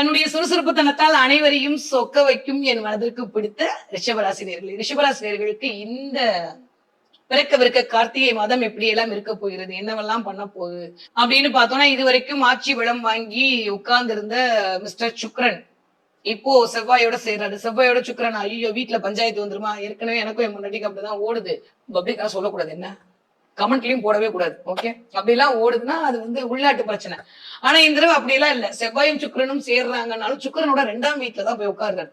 தன்னுடைய சுறுசுறுப்புத்தனத்தால் அனைவரையும் சொக்க வைக்கும் என் மனதிற்கு பிடித்த ரிஷபராசினியர்கள் ரிஷபராசினியர்களுக்கு இந்த பிறக்கவிருக்க கார்த்திகை மாதம் எப்படி எல்லாம் இருக்க போகிறது என்னவெல்லாம் பண்ண போகுது அப்படின்னு பார்த்தோம்னா இது வரைக்கும் ஆட்சி விளம் வாங்கி உட்கார்ந்திருந்த மிஸ்டர் சுக்ரன் இப்போ செவ்வாயோட சேர்றாரு. செவ்வாயோட சுக்ரன் ஐயோ வீட்டுல பஞ்சாயத்து வந்துருமா? ஏற்கனவே எனக்கும் என் முன்னாடிக்கு அப்படிதான் ஓடுது. பப்ளிக்கா சொல்லக்கூடாது. என்ன? கமெண்ட்லயும் போடவே கூடாது. ஓகே அப்படிலாம் ஓடுதுன்னா அது வந்து உள்நாட்டு பிரச்சனை. ஆனா இந்த தடவை அப்படியெல்லாம் இல்ல. செவ்வாயும் சுக்கிரனும் சேர்றாங்கனாலும் சுக்கிரனோட ரெண்டாம் வீட்டுல தான் போய் உட்காருறாரு.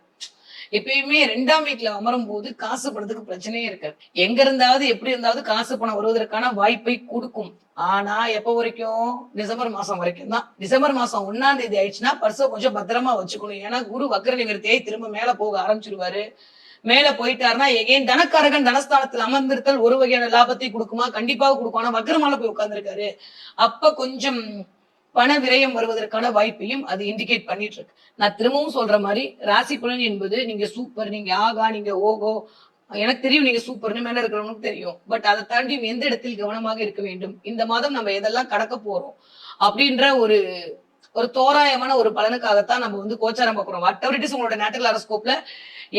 எப்பயுமே ரெண்டாம் வீட்டுல அமரும் போது காசு பணத்துக்கு பிரச்சனையே இருக்காது. எங்க இருந்தாவது எப்படி இருந்தாவது காசு பணம் வருவதற்கான வாய்ப்பை கொடுக்கும். ஆனா எப்ப வரைக்கும்? டிசம்பர் மாசம் வரைக்கும் தான். டிசம்பர் மாசம் ஒன்னாம் தேதி ஆயிடுச்சுன்னா பர்ச கொஞ்சம் பத்திரமா வச்சுக்கணும். ஏன்னா குரு வக்கர நிவர்த்தியை திரும்ப மேல போக ஆரம்பிச்சிருவாரு. மேல போயிட்டாருன்னா எகைன் தனக்காரகன் தனஸ்தானத்தில் அமர்ந்திருத்தல் ஒரு வகையான லாபத்தை கொடுக்குமா? கண்டிப்பாக கொடுக்கும். ஆனா வக்கரமால போய் உட்கார்ந்துருக்காரு. அப்ப கொஞ்சம் பண விரயம் வருவதற்கான வாய்ப்பையும் அது இண்டிகேட் பண்ணிட்டு இருக்கு நான் திரும்பவும் சொல்ற மாதிரி ராசி பலன் என்பது நீங்க சூப்பர் நீங்க ஆகா நீங்க ஓகோ எனக்கு தெரியும் நீங்க சூப்பர்னு மேல இருக்கிறவனுக்கு தெரியும். பட் அதை தாண்டி எந்த இடத்தில் கவனமாக இருக்க வேண்டும்? இந்த மாதம் நம்ம எதெல்லாம் கடக்க போறோம்? அப்படின்ற ஒரு ஒரு தோராயமான ஒரு பலனுக்காகத்தான் நம்ம வந்து கோச்சாரம் பார்க்குறோம் வாட் எவர் இட் இஸ் உங்களோட நேட்டல் ஹாரோஸ்கோப்ல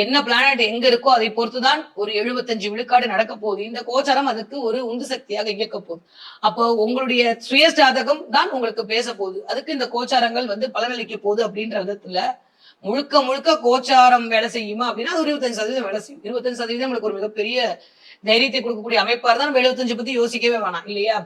என்ன பிளானட் எங்க இருக்கோ அதை பொறுத்துதான் ஒரு எழுபத்தஞ்சு விழுக்காடு நடக்க போகுது. இந்த கோச்சாரம் அதுக்கு ஒரு உந்து சக்தியாக இயக்க போகுது. அப்போ உங்களுடைய சுய ஜாதகம் தான் உங்களுக்கு பேச போகுது. அதுக்கு இந்த கோச்சாரங்கள் வந்து பலனளிக்க போகுது அப்படின்ற விதத்துல முழுக்க முழுக்க கோச்சாரம் வேலை செய்யுமா அப்படின்னா அது ஒரு இருபத்தஞ்சு சதவீதம் வேலை செய்யும். இருபத்தஞ்சு சதவீதம் நம்மளுக்கு ஒரு மிகப்பெரிய தைரியத்தை கொடுக்கக்கூடிய அமைப்பா இருந்தா நம்ம எழுபத்தஞ்சு பத்தி யோசிக்கவே வேணாம் இல்லையா?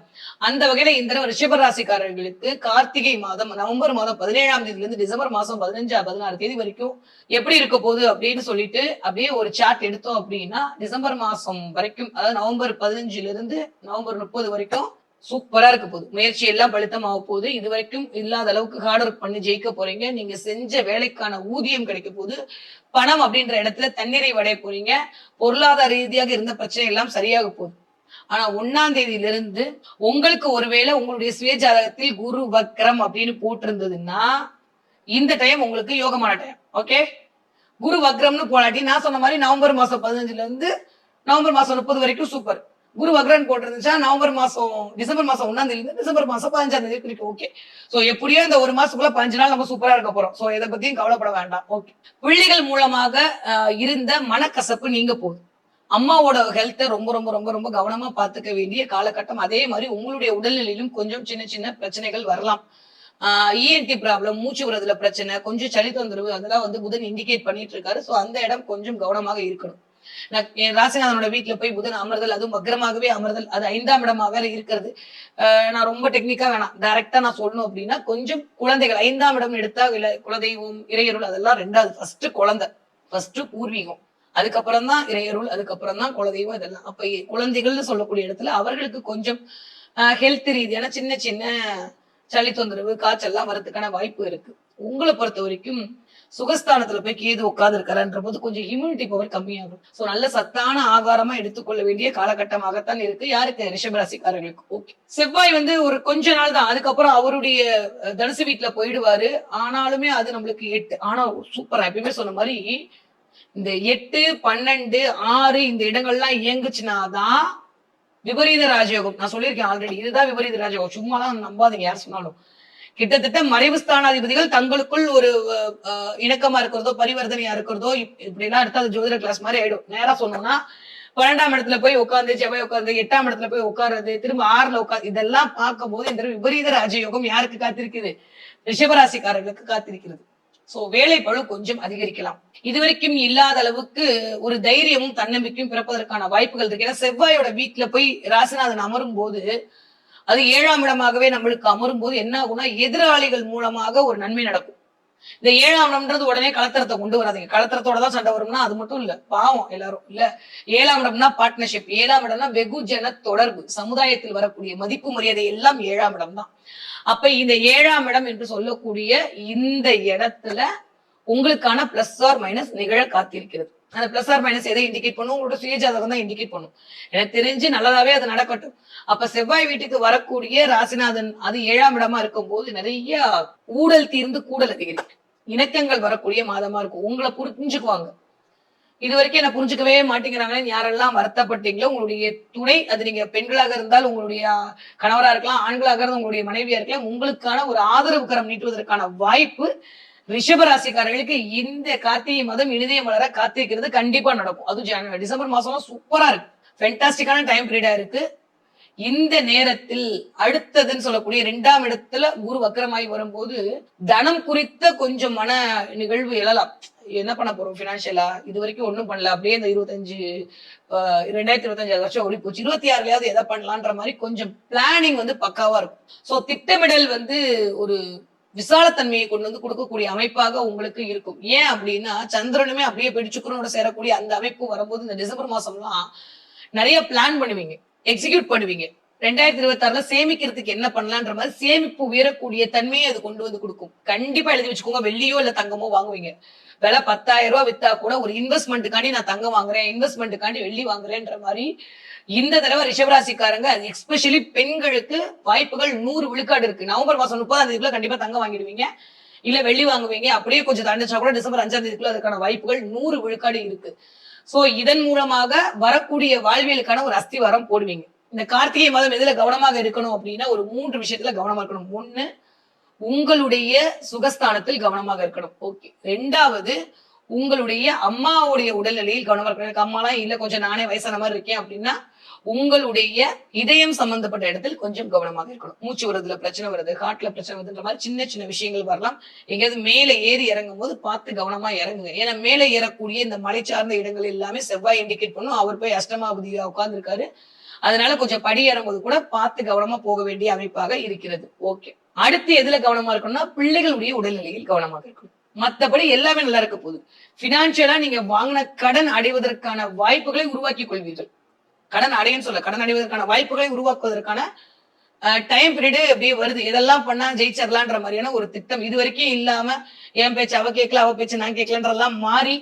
அந்த வகையில இந்த தடவை ரிஷப ராசிக்காரர்களுக்கு கார்த்திகை மாதம் நவம்பர் மாதம் பதினேழாம் தேதியில இருந்து டிசம்பர் மாசம் பதினஞ்சா பதினாறு தேதி வரைக்கும் எப்படி இருக்க போகுது அப்படின்னு சொல்லிட்டு அப்படியே ஒரு சார்ட் எடுத்தோம் அப்படின்னா டிசம்பர் மாசம் வரைக்கும் அதாவது நவம்பர் பதினஞ்சுல இருந்து நவம்பர் முப்பது வரைக்கும் சூப்பரா இருக்க போகுது. முயற்சி எல்லாம் பலித்தமாக போகுது. இது வரைக்கும் இல்லாத அளவுக்கு ஹார்ட் ஒர்க் பண்ணி ஜெயிக்க போறீங்க. நீங்க செஞ்ச வேலைக்கான ஊதியம் கிடைக்க போகுது. பணம் அப்படின்ற இடத்துல தண்ணீரை வடைய போறீங்க. பொருளாதார ரீதியாக இருந்த பிரச்சனை எல்லாம் சரியாக போகுது. ஆனா ஒன்னாம் தேதியில இருந்து உங்களுக்கு ஒருவேளை உங்களுடைய சுயஜாதகத்தில் குரு வக்ரம் அப்படின்னு போட்டிருந்ததுன்னா இந்த டைம் உங்களுக்கு யோகமான டைம் ஓகே குரு வக்ரம்னு போலாட்டி நான் சொன்ன மாதிரி நவம்பர் மாசம் பதினஞ்சுல இருந்து நவம்பர் மாசம் முப்பது வரைக்கும் சூப்பர் குரு வக்ரன் போட்டிருந்துச்சா? நவம்பர் மாசம் டிசம்பர் மாசம் ஒன்னாம் தேதி டிசம்பர் மாசம் பதினஞ்சாம் தேதி குறிக்கும் ஓகே சோ எப்படியோ இந்த ஒரு மாசத்துக்குள்ள பதினஞ்சு நாள் நம்ம சூப்பரா இருக்க போறோம். சோ இதை பத்தியும் கவலைப்பட வேண்டாம். ஓகே பிள்ளைகள் மூலமாக இருந்த மனக்கசப்பு நீங்க போகுது. அம்மாவோட ஹெல்த்தை ரொம்ப ரொம்ப ரொம்ப ரொம்ப கவனமா பாத்துக்க வேண்டிய காலகட்டம். அதே மாதிரி உங்களுடைய உடல்நிலையிலும் கொஞ்சம் சின்ன சின்ன பிரச்சனைகள் வரலாம். இஎன்டி ப்ராப்ளம் மூச்சு விடுறதுல பிரச்சனை கொஞ்சம் சளி தொந்தரவு அதெல்லாம் வந்து புதன் இண்டிகேட் பண்ணிட்டு இருக்காரு. சோ அந்த இடம் கொஞ்சம் கவனமாக இருக்கணும். ராசிநாதனோட வீட்டுல போய் புதன் அமர்தல் அதுவும் வக்ரமாகவே அமர்தல். அது ஐந்தாம் இடமா வேற இருக்கிறது. நான் ரொம்ப டெக்னிக்கா வேணாம். டைரக்டா நான் சொல்லணும் அப்படின்னா கொஞ்சம் குழந்தைகள் ஐந்தாம் இடம் எடுத்தா இல்ல குலதெய்வம் இறையருள் அதெல்லாம் ரெண்டாவது. ஃபர்ஸ்ட் குழந்தை ஃபர்ஸ்ட் பூர்வீகம். அதுக்கப்புறம் தான் இறையருள் அதுக்கப்புறம் தான் குலதெய்வம் இதெல்லாம். அப்ப குழந்தைகள்னு சொல்லக்கூடிய இடத்துல அவர்களுக்கு கொஞ்சம் ஹெல்த் ரீதியான சின்ன சின்ன சளி தொந்தரவு காய்ச்சல்லாம் வரதுக்கான வாய்ப்பு இருக்கு. உங்களை பொறுத்த வரைக்கும் சுகஸ்தானத்துல போய் கேது உட்கார்ந்து இருக்காருன்ற போது கொஞ்சம் இம்யூனிட்டி பவர் கம்மியாகும். சோ நல்ல சத்தான ஆகாரமா எடுத்துக்கொள்ள வேண்டிய காலகட்டமாகத்தான் இருக்கு. யாருக்கு? ரிஷபராசிக்காரர்களுக்கு. ஓகே செவ்வாய் வந்து ஒரு கொஞ்ச நாள் தான். அதுக்கப்புறம் அவருடைய தனுசு வீட்டுல போயிடுவாரு. ஆனாலுமே அது நம்மளுக்கு எட்டு. ஆனா சூப்பரா எப்பயுமே சொன்ன மாதிரி இந்த எட்டு பன்னெண்டு ஆறு இந்த இடங்கள்லாம் இயங்குச்சுனாதான் விபரீத ராஜயோகம். நான் சொல்லியிருக்கேன் ஆல்ரெடி இதுதான் விபரீத ராஜயோகம். சும்மாலாம் நம்பாதீங்க யார் சொன்னாலும். கிட்டத்தட்ட மறைவு ஸ்தானாதிபதிகள் தங்களுக்குள் ஒரு இணக்கமா இருக்கிறதோ பரிவர்த்தனையா இருக்கிறதோ இப்படிலாம் எடுத்தா அது ஜோதிட கிளாஸ் மாதிரி ஆயிடும். நேரா சொன்னோம்னா பன்னெண்டாம் இடத்துல போய் உட்கார்ந்து செவ்வாய் உட்கார்ந்து எட்டாம் இடத்துல போய் உட்கார்றது திரும்ப ஆறுல உட்கார் இதெல்லாம் பார்க்கும்போது இந்த விபரீத ராஜயோகம் யாருக்கு காத்திருக்குது? ரிஷபராசிக்காரர்களுக்கு காத்திருக்கிறது. சோ வேலை கொஞ்சம் அதிகரிக்கலாம். இதுவரைக்கும் இல்லாத அளவுக்கு ஒரு தைரியமும் தன்னம்பிக்கையும் பிறப்பதற்கான வாய்ப்புகள் இருக்கு. ஏன்னா செவ்வாயோட வீட்டுல போய் ராசிநாதன் அமரும் போது அது ஏழாம் இடமாகவே நம்மளுக்கு அமரும் போது என்ன ஆகும்னா எதிராளிகள் மூலமாக ஒரு நன்மை நடக்கும். இந்த ஏழாம் இடம்ன்றது உடனே கலத்தரத்தை கொண்டு வராதீங்க. கலத்தரத்தோட தான் சண்டை வரும்னா அது மட்டும் இல்ல பாவம் எல்லாரும் இல்ல? ஏழாம் இடம்னா பார்ட்னர்ஷிப் ஏழாம் இடம்னா வெகுஜன தொடர்பு சமுதாயத்தில் வரக்கூடிய மதிப்பு மரியாதை எல்லாம் ஏழாம் இடம் தான். அப்ப இந்த ஏழாம் இடம் என்று சொல்லக்கூடிய இந்த இடத்துல உங்களுக்கான பிளஸ் ஆர் மைனஸ் நிகழ காத்திருக்கிறது. அந்த பிளஸ் ஆர் மைனஸ் எதை இண்டிகேட் பண்ணும்? உங்களோட சுயஜாதகம் தான் இண்டிகேட் பண்ணும். எனக்கு தெரிஞ்சு நல்லதாவே அது நடக்கட்டும். அப்ப செவ்வாய் வீட்டுக்கு வரக்கூடிய ராசிநாதன் அது ஏழாம் இடமா இருக்கும்போது நிறைய ஊழல் தீர்ந்து கூடல் அதிகரிக்கும். இணக்கங்கள் வரக்கூடிய மாதமா இருக்கும். உங்களை புரிஞ்சுக்குவாங்க. இது வரைக்கும் என்ன புரிஞ்சுக்கவே மாட்டேங்கிறாங்கன்னு யாரெல்லாம் வருத்தப்பட்டீங்களோ உங்களுடைய துணை அது நீங்க பெண்களாக இருந்தால் உங்களுடைய கணவரா இருக்கலாம் ஆண்களாக இருந்தால் உங்களுடைய மனைவியா இருக்கலாம் உங்களுக்கான ஒரு ஆதரவு கரம் நீட்டுவதற்கான வாய்ப்பு ரிஷபராசிக்காரர்களுக்கு இந்த கார்த்திகை மாதம் இனிதய மலர காத்திருக்கிறது. கண்டிப்பா நடக்கும். அதுவும் ஜனவரி டிசம்பர் மாசம் சூப்பரா இருக்கு. ஃபென்டாஸ்டிக்கான டைம் பீரியடா இருக்கு. இந்த நேரத்தில் அடுத்ததுன்னு சொல்லக்கூடிய இரண்டாம் இடத்துல குரு வக்கரமாய் வரும்போது தனம் குறித்த கொஞ்சம் மன நிகழ்வு எழலாம். என்ன பண்ண போறோம் பினான்சியலா இது வரைக்கும் ஒண்ணும் பண்ணல. அப்படியே இந்த இருபத்தஞ்சு ரெண்டாயிரத்தி இருபத்தஞ்சு வருஷம் ஓடி போச்சு. இருபத்தி ஆறுலயாவது எதை பண்ணலான்ற மாதிரி கொஞ்சம் பிளானிங் வந்து பக்காவா இருக்கும். சோ திட்டமிடல் வந்து ஒரு விசாலத்தன்மையை கொண்டு வந்து கொடுக்கக்கூடிய அமைப்பாக உங்களுக்கு இருக்கும். ஏன் அப்படின்னா சந்திரனுமே அப்படியே பிடிச்சுக்கிறோட சேரக்கூடிய அந்த அமைப்பு வரும்போது இந்த டிசம்பர் மாசம்லாம் நிறைய பிளான் பண்ணுவீங்க எக்ஸிக்யூட் பண்ணுவீங்க. ரெண்டாயிரத்தி இருபத்தி ஆறுல சேமிக்கிறதுக்கு என்ன பண்ணலான்ற மாதிரி சேமிப்பு உயரக்கூடிய தன்மையை அது கொண்டு வந்து கொடுக்கும். கண்டிப்பா எழுதி வச்சுக்கோங்க. வெள்ளியோ இல்ல தங்கமோ வாங்குவீங்க. விலை பத்தாயிரம் ரூபாய் வித்தா கூட ஒரு இன்வெஸ்ட்மெண்ட்டுக்காண்டி நான் தங்கம் வாங்குறேன் இன்வெஸ்ட்மெண்ட்டுக்காண்டி வெள்ளி வாங்குறேன்ற மாதிரி இந்த தடவை ரிஷபராசிக்காரங்க எஸ்பெஷலி பெண்களுக்கு வாய்ப்புகள் நூறு விழுக்காடு இருக்கு. நவம்பர் மாசம் முப்பதாம் தேதிக்குள்ள கண்டிப்பா தங்கம் வாங்கிடுவீங்க. இல்ல வெள்ளி வாங்குவீங்க. அப்படியே கொஞ்சம் தண்டிச்சா கூட டிசம்பர் அஞ்சாம் தேதிக்குள்ள அதுக்கான வாய்ப்புகள் நூறு விழுக்காடு இருக்கு. சோ இதன் மூலமாக வரக்கூடிய வாழ்வியலுக்கான ஒரு அஸ்திவாரம் போடுவீங்க. இந்த கார்த்திகை மாதம் எதுல கவனமாக இருக்கணும் அப்படின்னா ஒரு மூன்று விஷயத்துல கவனமா இருக்கணும். ஒண்ணு உங்களுடைய சுகஸ்தானத்தில் கவனமாக இருக்கணும். ஓகே ரெண்டாவது உங்களுடைய அம்மாவுடைய உடல்நிலையில் கவனமா இருக்கணும். எனக்கு அம்மாலாம் இல்ல கொஞ்சம் நானே வயசான மாதிரி இருக்கேன் அப்படின்னா உங்களுடைய இதயம் சம்பந்தப்பட்ட இடத்தில் கொஞ்சம் கவனமாக இருக்கணும். மூச்சு வருதுல பிரச்சனை வருது ஹார்ட்ல பிரச்சனை வருதுன்ற மாதிரி சின்ன சின்ன விஷயங்கள் வரலாம். எங்கேயாவது மேலே ஏறி இறங்கும் போது பார்த்து கவனமா இறங்குங்க. ஏன்னா மேலே ஏறக்கூடிய இந்த மலை சார்ந்த இடங்கள் எல்லாமே செவ்வாய் இண்டிகேட் பண்ணும். அவர் போய் அஷ்டமாபதியா உட்கார்ந்துருக்காரு. அதனால கொஞ்சம் படி ஏறும்போது கூட பார்த்து கவனமா போக வேண்டிய அமைப்பாக இருக்கிறது. ஓகே அடுத்து எதுல கவனமா இருக்கணும்னா பிள்ளைகளுடைய உடல்நிலையில் கவனமாக இருக்கணும். மத்தபடி எல்லாமே நல்லா இருக்க போகுது. பினான்சியலா நீங்க வாங்கின கடன் அடைவதற்கான வாய்ப்புகளை உருவாக்கி கொள்வீர்கள். கடன் அடையன்னு சொல்ல கடன் அடைவதற்கான வாய்ப்புகளை உருவாக்குவதற்கான டைம் பீரியடு அப்படியே வருது. இதெல்லாம் பண்ணா ஜெயிச்சிடலான்ற மாதிரியான ஒரு திட்டம் இது வரைக்கும் இல்லாம என் பேச்சு அவ கேட்கல அவ பேச்சு நான் கேட்கலன்றதெல்லாம் மாறி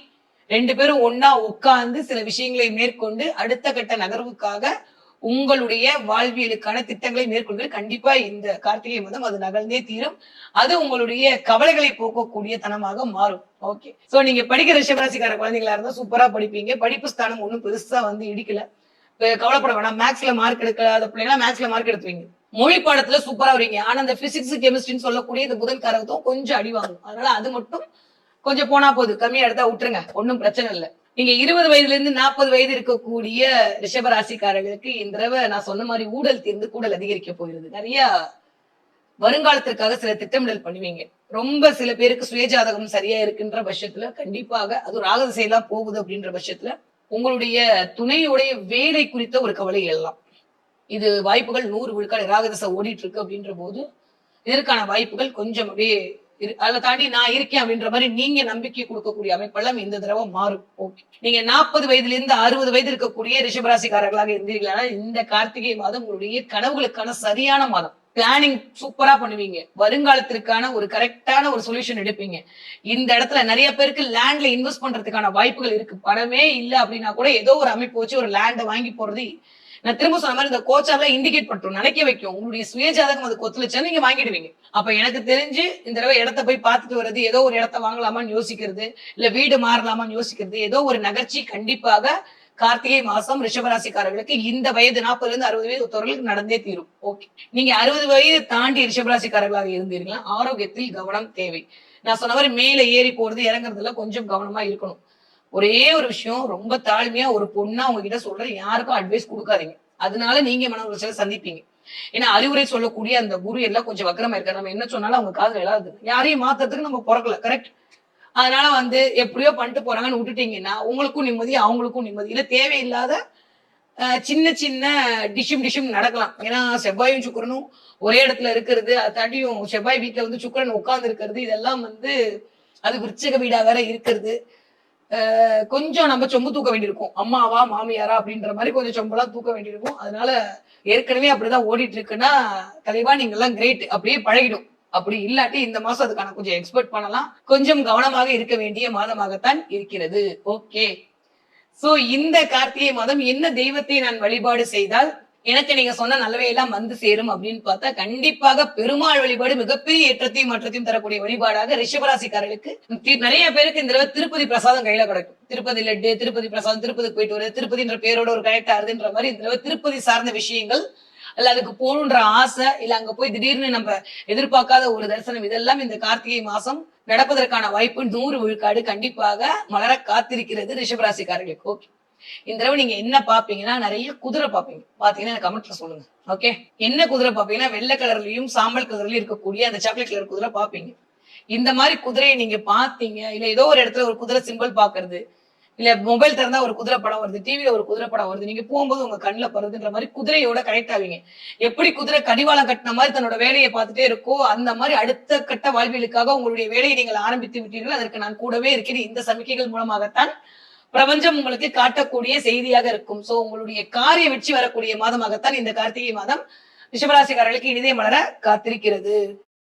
ரெண்டு பேரும் ஒன்னா உட்கார்ந்து சில விஷயங்களை மேற்கொண்டு அடுத்த கட்ட நகர்வுக்காக உங்களுடைய வாழ்வியலுக்கான திட்டங்களை மேற்கொள்கள் கண்டிப்பா இந்த கார்த்திகை மாதம் அது நகர்ந்தே தீரும். அது உங்களுடைய கவலைகளை போக்கக்கூடிய தனமாக மாறும். ஓகே சோ நீங்க படிக்கிற ரிஷபராசிக்கார குழந்தைங்களா இருந்தா சூப்பரா படிப்பீங்க. படிப்பு ஸ்தானம் ஒண்ணும் பெருசா வந்து இடிக்கல. கவலைப்பட வேணாம். மேக்ஸ்ல மார்க் எடுக்காத பிள்ளைங்களா மேக்ஸ்ல மார்க் எடுத்துவீங்க மொழி பாடத்துல சூப்பரா வரீங்க ஆனா அந்த பிசிக்ஸ் கெமிஸ்ட்ரின்னு சொல்லக்கூடிய இந்த புதன் கரகத்தும் கொஞ்சம் அடி வாங்கும். அதனால அது மட்டும் கொஞ்சம் போனா போகுது கம்மியா எடுத்தா விட்டுருங்க. ஒன்றும் பிரச்சனை இல்லை. நீங்க இருபது வயதுல இருந்து நாற்பது வயது இருக்கக்கூடிய ரிஷபராசிக்காரர்களுக்கு இந்த தடவை நான் சொன்ன மாதிரி ஊழல் தீர்ந்து கூடல் அதிகரிக்க போகிறது. நிறைய வருங்காலத்திற்காக சில திட்டமிடல் பண்ணுவீங்க. ரொம்ப சில பேருக்கு சுயஜாதகம் சரியா இருக்குன்ற பட்சத்துல கண்டிப்பாக அது ராக திசையெல்லாம் போகுது அப்படின்ற பட்சத்துல உங்களுடைய துணையுடைய வேலை குறித்த ஒரு கவலை எல்லாம் இது வாய்ப்புகள் நூறு விழுக்காடு ராகதசை ஓடிட்டு இருக்கு அப்படின்ற போது இதற்கான வாய்ப்புகள் கொஞ்சம் அப்படியே அதை தாண்டி நான் இருக்கேன் அப்படின்ற மாதிரி நீங்க நம்பிக்கை கொடுக்கக்கூடிய அமைப்பெல்லாம் இந்த தடவை மாறும். ஓகே நீங்க நாற்பது வயதுல இருந்து அறுபது வயது இருக்கக்கூடிய ரிஷபராசிக்காரர்களாக இருந்தீர்களா இந்த கார்த்திகை மாதம் உங்களுடைய கனவுகளுக்கான சரியான மாதம். பிளானிங் சூப்பரா பண்ணுவீங்க. வருங்காலத்திற்கான ஒரு கரெக்டான ஒரு சொல்யூஷன் எடுப்பீங்க. இந்த இடத்துல நிறைய பேருக்கு லேண்ட்ல இன்வெஸ்ட் பண்றதுக்கான வாய்ப்புகள் இருக்கு. பணமே இல்ல அப்படின்னா கூட ஏதோ ஒரு அமைப்பு வச்சு ஒரு லேண்டை வாங்கி போறது நான் திரும்ப சொன்ன மாதிரி இந்த கோச்சார்ல இண்டிகேட் பண்றோம். நினைக்க வைக்கும். உங்களுடைய சுயஜாதகம் அது கொத்துலச்சா நீங்க வாங்கிடுவீங்க. அப்ப எனக்கு தெரிஞ்சு இந்த தடவை இடத்த போய் பார்த்துட்டு வர்றது ஏதோ ஒரு இடத்த வாங்கலாமான்னு யோசிக்கிறது இல்ல வீடு மாறலாமான்னு யோசிக்கிறது ஏதோ ஒரு நகர்ச்சி கண்டிப்பாக கார்த்திகை மாசம் ரிஷபராசிக்காரர்களுக்கு இந்த வயது நாற்பதுல இருந்து அறுபது வயது ஒருத்தவர்களுக்கு நடந்தே தீரும். ஓகே. நீங்க அறுபது வயது தாண்டி ரிஷபராசிக்காரர்களாக இருந்தீர்களா? ஆரோக்கியத்தில் கவனம் தேவை. நான் சொன்ன மாதிரி மேல ஏறி போறது இறங்குறதுல கொஞ்சம் கவனமா இருக்கணும். ஒரே ஒரு விஷயம் ரொம்ப தாழ்மையா ஒரு பொண்ணா உங்ககிட்ட சொல்ற யாருக்கும் அட்வைஸ் கொடுக்காதீங்க. அதனால நீங்க மன உளைச்சலை சந்திப்பீங்க. ஏன்னா அறிவுரை சொல்லக்கூடிய அந்த குரு எல்லாம் கொஞ்சம் வக்கரமா இருக்காரு. நம்ம என்ன சொன்னாலும் அவங்க காதல் எழாது யாரையும் மாத்துறதுக்கு நம்ம பிறக்கல. கரெக்ட் அதனால வந்து எப்படியோ பண்ணிட்டு போறாங்கன்னு விட்டுட்டீங்கன்னா உங்களுக்கும் நிம்மதி அவங்களுக்கும் நிம்மதி. இல்ல தேவையில்லாத சின்ன சின்ன டிஷும் டிஷும் நடக்கலாம். ஏன்னா செவ்வாயும் சுக்கரனும் ஒரே இடத்துல இருக்கிறது அதை தாண்டியும் செவ்வாய் வீட்டுல வந்து சுக்கரன் உட்கார்ந்து இருக்கிறது இதெல்லாம் வந்து அது விருச்சக வீடா வேற இருக்கிறது. கொஞ்சம் நம்ம சொம்பு தூக்க வேண்டியிருக்கும். அம்மாவா மாமியாரா அப்படின்ற மாதிரி கொஞ்சம் சொம்பெல்லாம் தூக்க வேண்டியிருக்கும். அதனால ஏற்கனவே அப்படிதான் ஓடிட்டு இருக்குன்னா தலைவா நீங்க எல்லாம் கிரேட் அப்படியே பழகிடும். அப்படி இல்லாட்டி இந்த மாசம் அதுக்கான கொஞ்சம் எக்ஸ்பெக்ட் பண்ணலாம். கொஞ்சம் கவனமாக இருக்க வேண்டிய மாதமாகத்தான் இருக்கிறது. ஓகே சோ இந்த கார்த்திகை மாதம் என்ன தெய்வத்தை நான் வழிபாடு செய்தால் எனக்கு நீங்க சொன்ன நல்லவை எல்லாம் வந்து சேரும் அப்படின்னு பார்த்தா கண்டிப்பாக பெருமாள் வழிபாடு மிகப்பெரிய ஏற்றத்தையும் மாற்றத்தையும் தரக்கூடிய வழிபாடாக ரிஷபராசிக்காரர்களுக்கு நிறைய பேருக்கு இந்த தடவை திருப்பதி பிரசாதம் கையில கிடைக்கும். திருப்பதி லட்டு திருப்பதி பிரசாதம் திருப்பதி போயிட்டு வருது திருப்பதின்ற பேரோட ஒரு கனெக்ட் ஆகுதுன்ற மாதிரி இந்த தடவை திருப்பதி சார்ந்த விஷயங்கள் அல்ல அதுக்கு போகணுன்ற ஆசை இல்ல அங்க போய் திடீர்னு நம்ம எதிர்பார்க்காத ஒரு தரிசனம் இதெல்லாம் இந்த கார்த்திகை மாசம் நடப்பதற்கான வாய்ப்பு நூறு விழுக்காடு கண்டிப்பாக மலர காத்திருக்கிறது ரிஷபராசிக்காரர்களுக்கு. ஓகே இந்த தடவை நீங்க என்ன பாப்பீங்கன்னா நிறைய குதிரை பாப்பீங்க பாத்தீங்கன்னா எனக்கு கமெண்ட்ல சொல்லுங்க. ஓகே என்ன குதிரை பாப்பீங்கன்னா வெள்ளை கலர்லயும் சாம்பல் கலர்லயும் இருக்கக்கூடிய அந்த சாக்லேட் கலர் குதிரை பாப்பீங்க இந்த மாதிரி குதிரையை நீங்க பாத்தீங்க இல்ல ஏதோ ஒரு இடத்துல ஒரு குதிரை சிம்பிள் பாக்குறது இல்ல மொபைல் திறந்தா ஒரு குதிரை படம் வருது டிவியில ஒரு குதிரை படம் வருது நீங்க போகும்போது உங்க கண்ணுல படுறதுன்ற மாதிரி குதிரையோட கனெக்ட் ஆவீங்க. எப்படி குதிரை கடிவாளம் கட்டின மாதிரி தன்னோட வேலையை பார்த்துட்டே இருக்கோ அந்த மாதிரி அடுத்த கட்ட வாழ்வியலுக்காக உங்களுடைய வேலையை நீங்கள் ஆரம்பித்து விட்டீர்கள். அதற்கு நான் கூடவே இருக்கிறேன். இந்த சமிக்கைகள் மூலமாகத்தான் பிரபஞ்சம் உங்களுக்கு காட்டக்கூடிய செய்தியாக இருக்கும். சோ உங்களுடைய காரிய வெற்றி வரக்கூடிய மாதமாகத்தான் இந்த கார்த்திகை மாதம் ரிஷபராசிக்காரர்களுக்கு இனிதே மலர காத்திருக்கிறது.